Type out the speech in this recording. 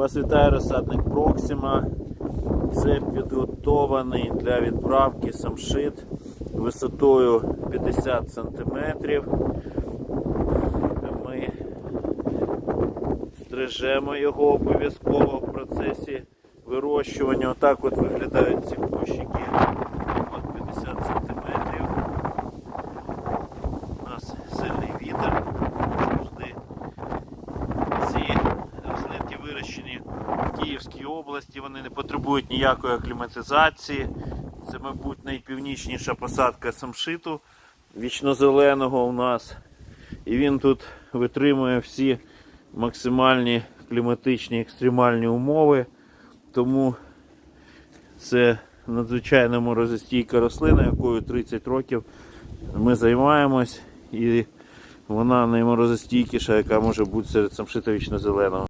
Вас вітає розсадник Проксима. Це підготований для відправки самшит висотою 50 см. Ми стрижемо його обов'язково в процесі вирощування. Отак от виглядають ці кущики. От 50 см. У нас сильний вітер завжди. Ці рослинки вирощені в Київській області, вони не потребують ніякої акліматизації. Це, мабуть, найпівнічніша посадка самшиту вічнозеленого у нас. І він тут витримує всі максимальні кліматичні екстремальні умови. Тому це надзвичайно морозостійка рослина, якою 30 років ми займаємось. І вона найморозостійкіша, яка може бути серед самшита вічно-зеленого.